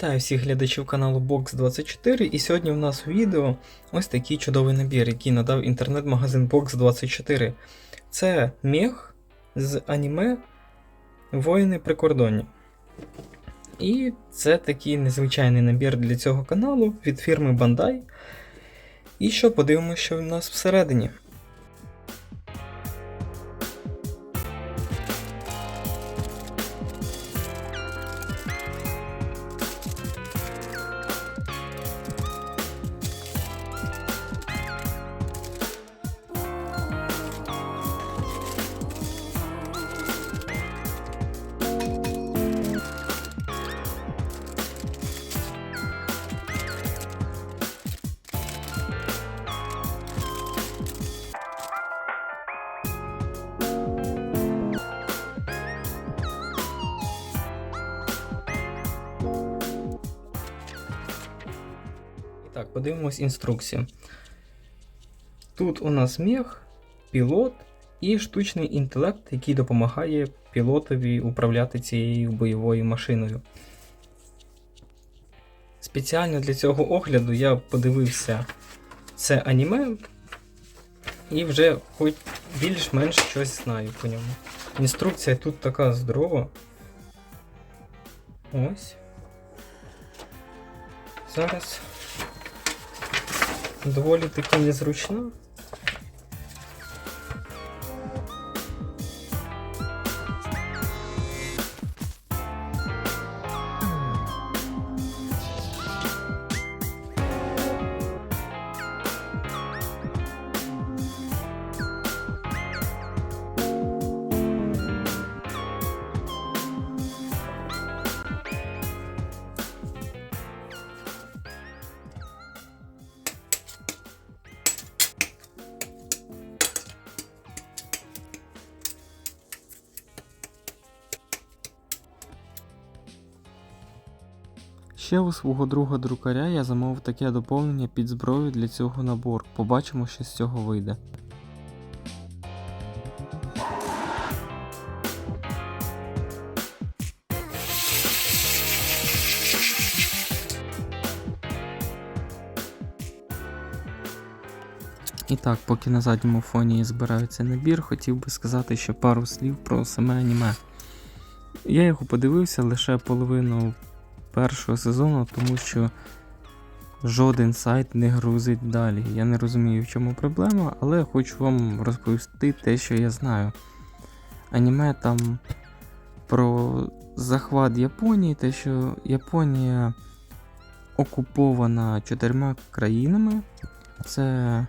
Вітаю всіх глядачів каналу Box24 і сьогодні у нас у відео ось такий чудовий набір, який надав інтернет-магазин Box24. Це мех з аніме Воїни прикордоння. І це такий незвичайний набір для цього каналу від фірми Bandai. І що подивимося, що в нас всередині. Так, подивимось інструкцію. Тут у нас мех, пілот і штучний інтелект, який допомагає пілотові управляти цією бойовою машиною. Спеціально для цього огляду я подивився це аніме і вже хоч більш-менш щось знаю по ньому. Інструкція тут така здорова. Ось. Зараз доволі таки незручна. Ще у свого друга друкаря я замовив таке доповнення під зброю для цього набору. Побачимо, що з цього вийде. І так, поки на задньому фоні я збираю цей набір, хотів би сказати ще пару слів про саме аніме. Я його подивився лише половину першого сезону, тому що жоден сайт не грузить далі. Я не розумію, в чому проблема, але хочу вам розповісти те, що я знаю. Аніме там про захват Японії, те, що Японія окупована чотирма країнами. Це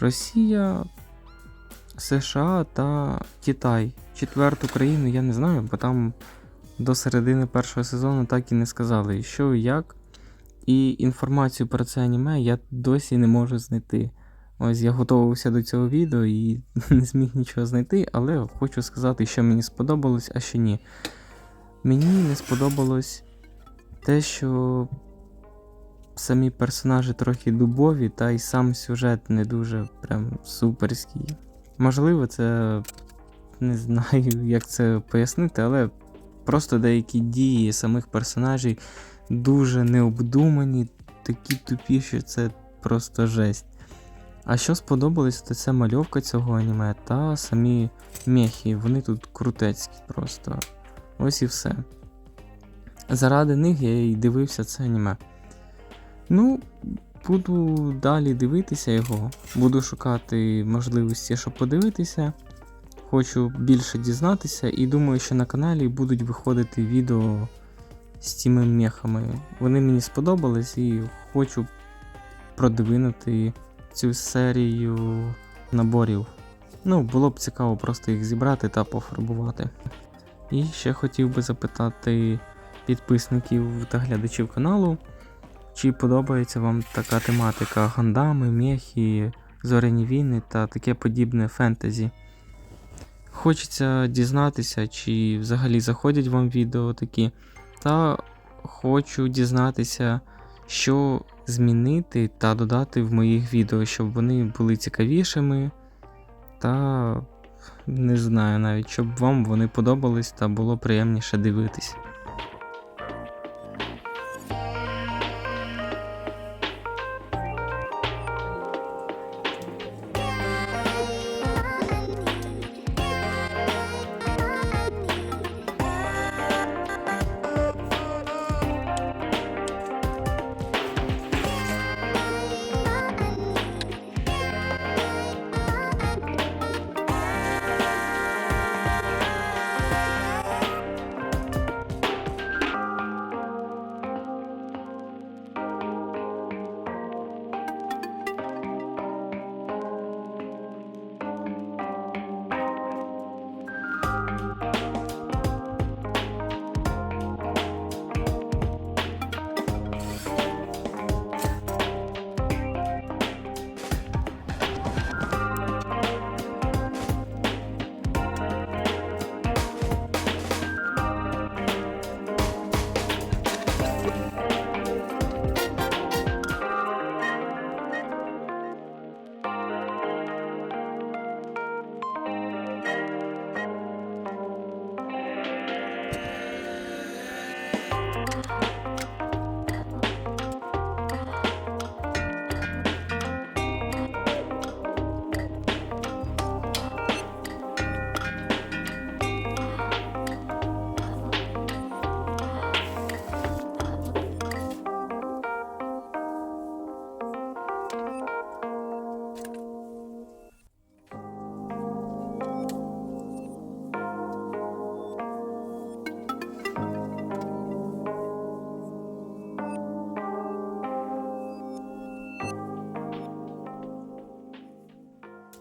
Росія, США та Китай. Четверту країну я не знаю, бо там до середини першого сезону так і не сказали, що і як. І інформацію про це аніме я досі не можу знайти. Ось я готувався до цього відео і не зміг нічого знайти, але хочу сказати, що мені сподобалось, а що ні. Мені не сподобалось те, що самі персонажі трохи дубові, та й сам сюжет не дуже прям суперський. Можливо, це не знаю, як це пояснити, але просто деякі дії самих персонажів дуже необдумані, такі тупі, що це просто жесть. А що сподобалось, то це мальовка цього аніме та самі мехи. Вони тут крутецькі просто. Ось і все. Заради них я і дивився це аніме. Ну, буду далі дивитися його, буду шукати можливості, щоб подивитися. Хочу більше дізнатися, і думаю, що на каналі будуть виходити відео з цими мехами. Вони мені сподобались і хочу продвинути цю серію наборів. Ну, було б цікаво просто їх зібрати та пофарбувати. І ще хотів би запитати підписників та глядачів каналу, чи подобається вам така тематика гандами, мехи, зоряні війни та таке подібне фентезі. Хочеться дізнатися, чи взагалі заходять вам відео такі. Та хочу дізнатися, що змінити та додати в моїх відео, щоб вони були цікавішими. Та не знаю навіть, щоб вам вони подобались та було приємніше дивитись.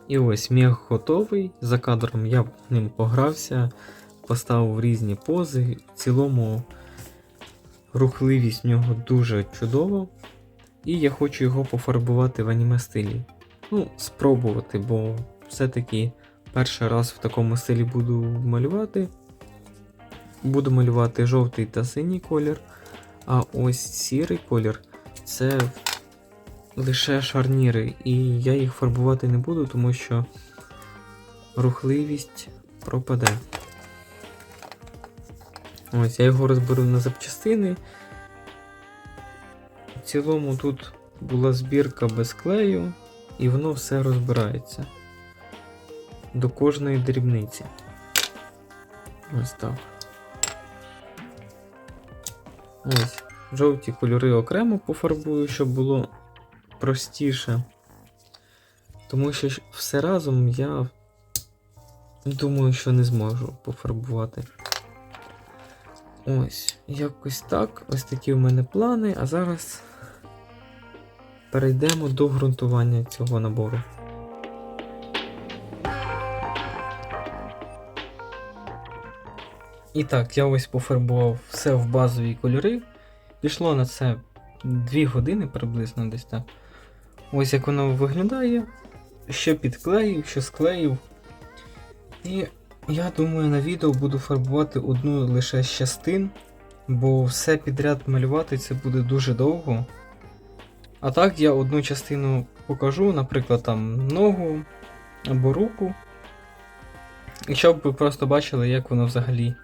І ось мех готовий. За кадром я ним погрався, поставив різні пози. В цілому рухливість в нього дуже чудова. І я хочу його пофарбувати в аніме стилі. Ну, спробувати, бо все-таки перший раз в такому стилі буду малювати. Буду малювати жовтий та синій колір. А ось сірий колір це лише шарніри, і я їх фарбувати не буду, тому що рухливість пропаде. Ось, я його розберу на запчастини. В цілому тут була збірка без клею, і воно все розбирається до кожної дрібниці. Ось так. Ось. Жовті кольори окремо пофарбую, щоб було простіше. Тому що все разом я думаю, що не зможу пофарбувати. Ось, якось так. Ось такі в мене плани, а зараз перейдемо до ґрунтування цього набору. І так, я ось пофарбував все в базові кольори. Пішло на це 2 години приблизно десь так. Ось як воно виглядає. Що підклеїв, що склеїв. І я думаю, на відео буду фарбувати одну лише з частин, бо все підряд малювати це буде дуже довго. А так я одну частину покажу, наприклад, там ногу або руку. І щоб ви просто бачили, як воно взагалі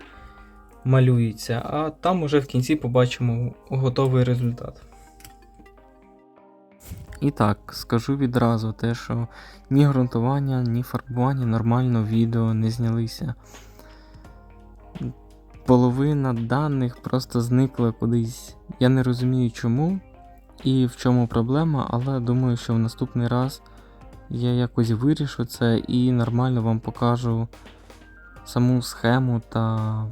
малюється, а там уже в кінці побачимо готовий результат. І так, скажу відразу те, що ні ґрунтування, ні фарбування нормально відео не знялися. Половина даних просто зникла кудись. Я не розумію чому і в чому проблема, але думаю, що в наступний раз я якось вирішу це і нормально вам покажу саму схему та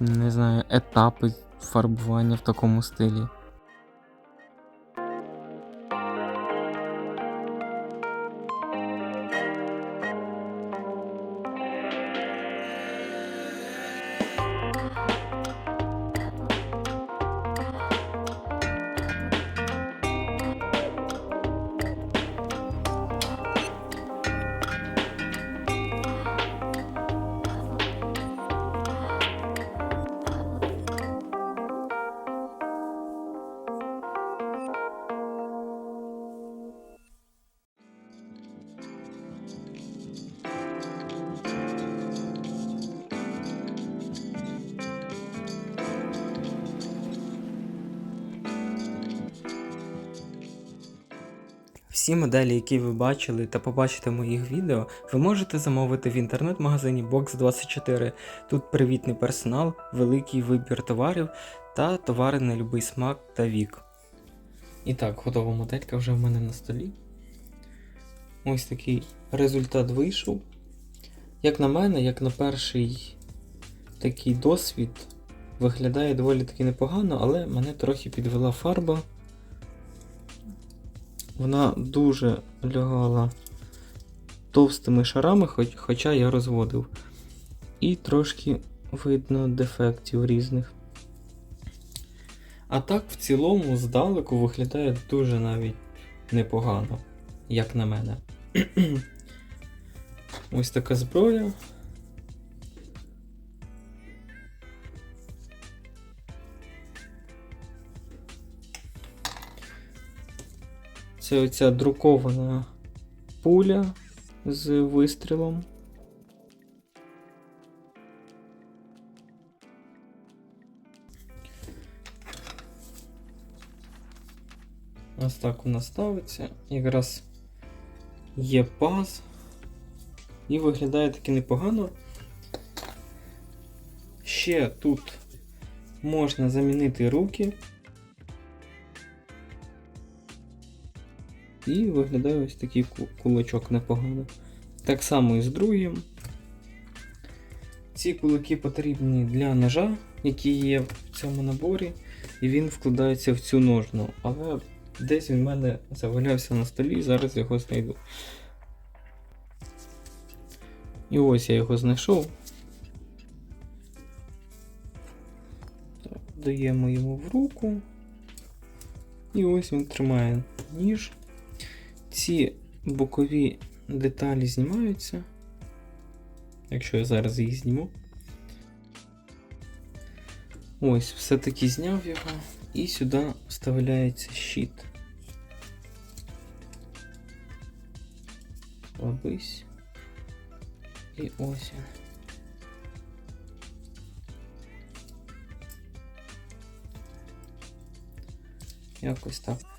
не знаю, етапи фарбування в такому стилі. Всі моделі, які ви бачили та побачите в моїх відео, ви можете замовити в інтернет-магазині Box24. Тут привітний персонал, великий вибір товарів та товари на будь-який смак та вік. І так, готова моделька вже в мене на столі. Ось такий результат вийшов. Як на мене, як на перший такий досвід, виглядає доволі таки непогано, але мене трохи підвела фарба. Вона дуже лягала товстими шарами, хоч, хоча я розводив. І трошки видно дефектів різних. А так, в цілому, здалеку виглядає дуже навіть непогано, як на мене. Ось така зброя. Це оця друкована пуля з вистрілом. Ось так вона ставиться. Якраз є паз. І виглядає таки непогано. Ще тут можна замінити руки. І виглядає ось такий кулачок непогано. Так само і з другим. Ці кулаки потрібні для ножа, який є в цьому наборі, і він вкладається в цю ножну. Але десь він в мене завалявся на столі, зараз його знайду. І ось я його знайшов. Даємо йому в руку. І ось він тримає ніж. Ці бокові деталі знімаються. Якщо я зараз їх зніму. Ось, все-таки зняв його. І сюди вставляється щит. Лобись. І ось. Якось так.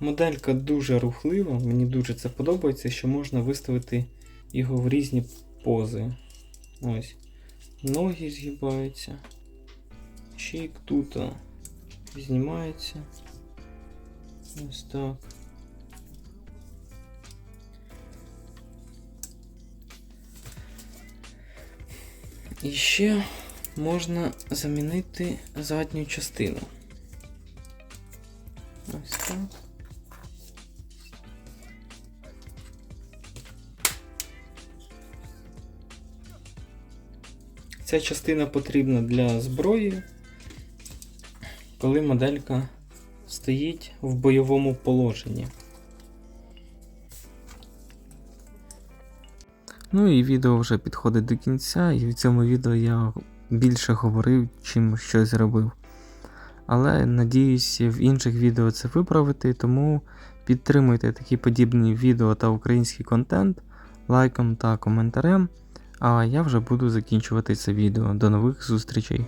Моделька дуже рухлива, мені дуже це подобається, що можна виставити його в різні пози. Ось. Ноги згибаються. Чик тут знімається. Ось так. І ще можна замінити задню частину. Ось так. Ця частина потрібна для зброї, коли моделька стоїть в бойовому положенні. Ну і відео вже підходить до кінця, і в цьому відео я більше говорив, чим щось робив. Але надіюсь в інших відео це виправити, тому підтримуйте такі подібні відео та український контент лайком та коментарем. А я вже буду закінчувати це відео. До нових зустрічей!